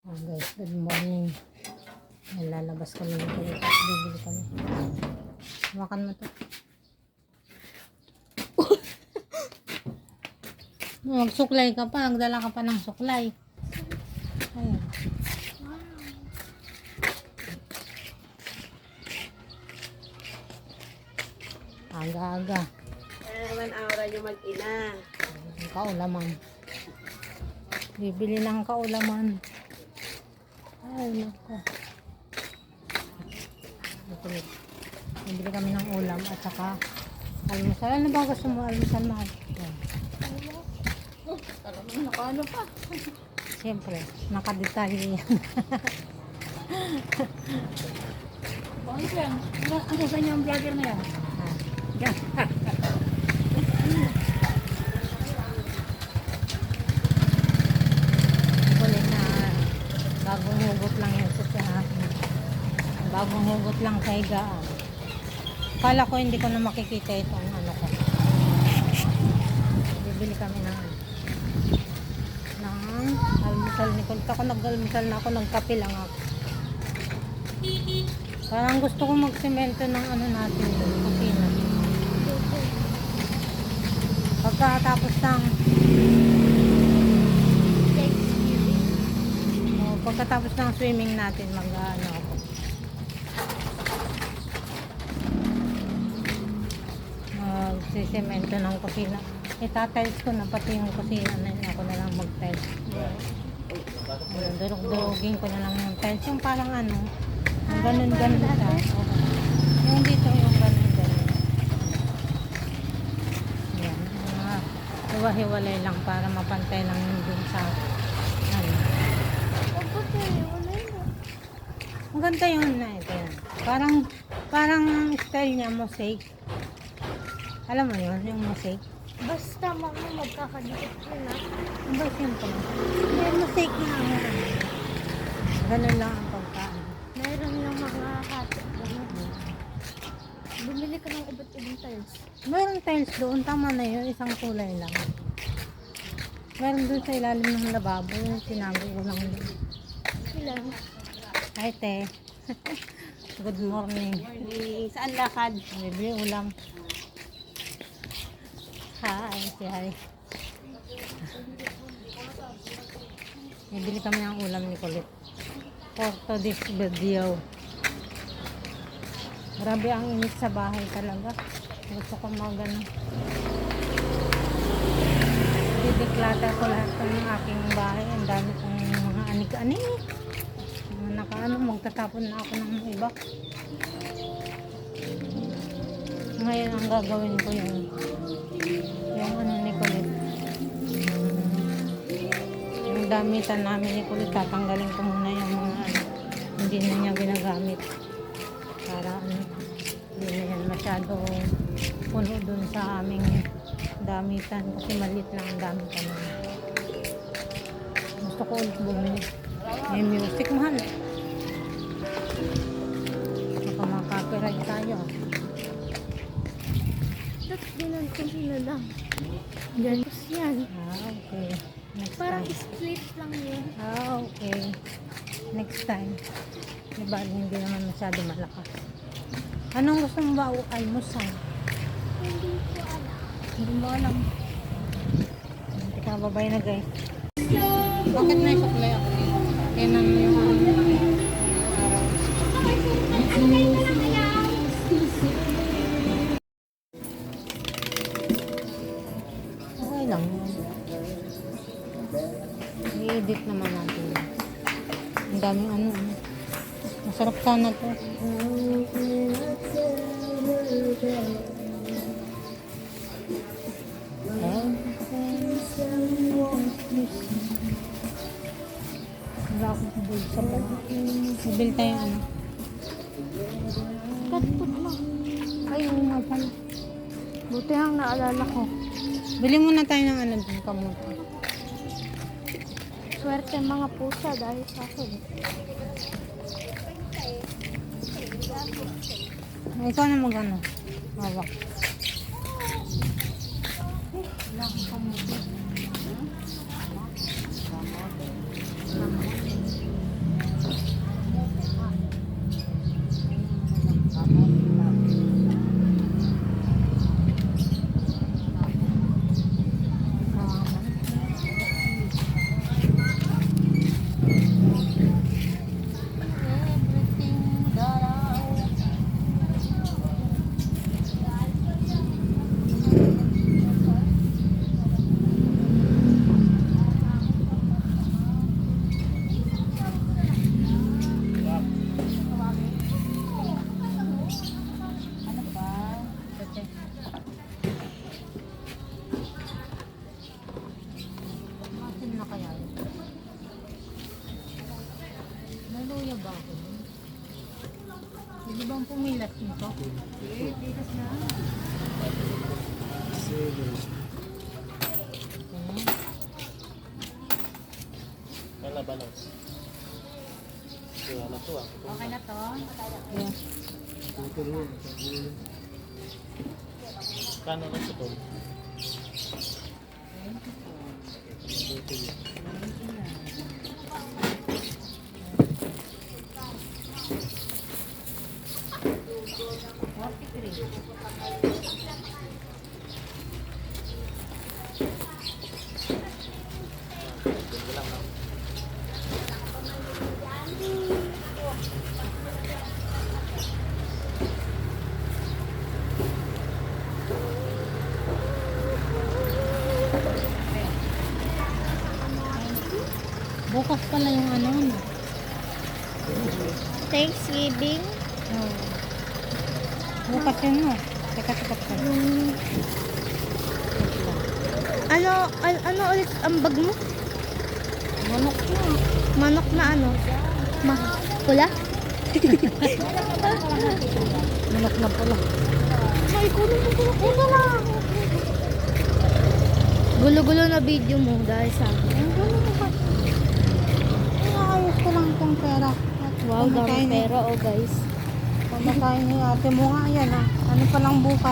Ah, guys, good morning. Ayan, lalabas kami ng at bibili kami. Hawakan mo to. Magsuklay ka pa, nagdala ka pa ng suklay. Ayan. Aga-aga. Naman aura yung mag-ina. Kaulaman. Bibili ng kaulaman. Ay, nako. Bibili kami ng ulam at saka almusal. Ano ba gusto mo almusal mahal? Yan. Talagang nakaano pa. Siyempre, nakadetalye yan. Bakit yan? Ano, ano sa inyo ang vlogger na yan? Ah, Yan. Kulit na bagong hugot lang yun sa sa bagong hugot lang sa higaan. Kala ko hindi ko na makikita itong ano ko. Bibili kami ng ano. ng almusal ni Kulit. Ako nag-almusal na ako, nagkape lang ako. Parang gusto ko magsemento ng ano natin kusina. Pagkatapos ng Oh, pagkatapos ng swimming natin, mag ano ako. Magsisemento ng kusina. Itatiles ko na pati yung kusina na yun. Ako na lang mag-tiles. Ayun, durug-durugin ko na lang yung tiles. Yung parang ano, yung ganun-ganun. Oo. Yung dito, yung ganun-ganun. Yan. Mga hiwa-hiwalay lang para mapantay lang yung dun sa ano. Ang ganda yun na ito. Parang, parang style niya mosaic. Alam mo yun, yung mosaic. Basta mama magkakadikit yun. Ang ba siyempre? May mosaic na ano. Ganun lang ang pagkaan. Meron yung mga gano'n. Bumili ka ng iba't ibang tiles. Meron tiles doon, tama na yun, isang kulay lang. Meron doon sa ilalim ng lababo, yung sinabi ko lang doon. Ilan? Hi, te. Good morning. Morning. Saan lakad? Bibili ulam. Hi, si hi. Bibili kami ng ulam ni Kulit. For to this video. Grabe ang init sa bahay talaga. Gusto ko mag ano. Dideclutter ko lahat ng aking bahay. Ang dami kong mga anig-anig. Mga nakaano, magtatapon na ako ng iba. Ngayon ang gagawin ko yung yung ano ni Kulit. Yung damitan namin ni Kulit, tatanggalin ko muna yung mga ano, hindi na niya ginagamit. Para ano, hindi na yan masyado puno dun sa aming damitan kasi maliit lang ang damitan namin. Gusto ko ulit bumili. May music mahal. Baka makapiright tayo. Dinan ko sila lang. Tapos yan. Ah, okay. Next Parang time. split lang yun. Ah, okay. Next time. Diba, hindi naman masyado malakas. Anong gusto mo ba almusal? Hindi ko alam. Hindi mo alam. Teka, babay na guys. Bakit may suklay ako dito? Tinan mo yung araw. Okay lang. I-edit naman natin. Ang daming ano. ano. Masarap sana to. Wala akong pabig sa bag. Nabil tayo ano. Put mo. Ay, pala. Buti ang naalala ko. Bili muna tayo ng ano dun kamuti. Swerte mga pusa dahil sa akin. Ikaw na mag ano. Hawak. Wala akong kamuti. Luya ba ako? Hindi bang pumilat nito? Eh, tikas na. Wala balance. Kaya na to ah. Okay na to. Ayan. Kano na ito? Bukas pala yung ano. no? Thanksgiving. Oh. Bukas yun mo. Teka, teka, teka. Yung... Ano, an- ano ulit ang bag mo? Manok na. Manok na ano? Ma pula? Manok na pula. Ay, kunin mo, kunin mo. Lang. Gulo-gulo na video mo dahil sa akin. Ang gulo mo ba? Ay, ayos ko lang itong pera. Wow, dami pera oh guys. Kumakain ni ate mo nga yan ah. Ano pa lang bukas?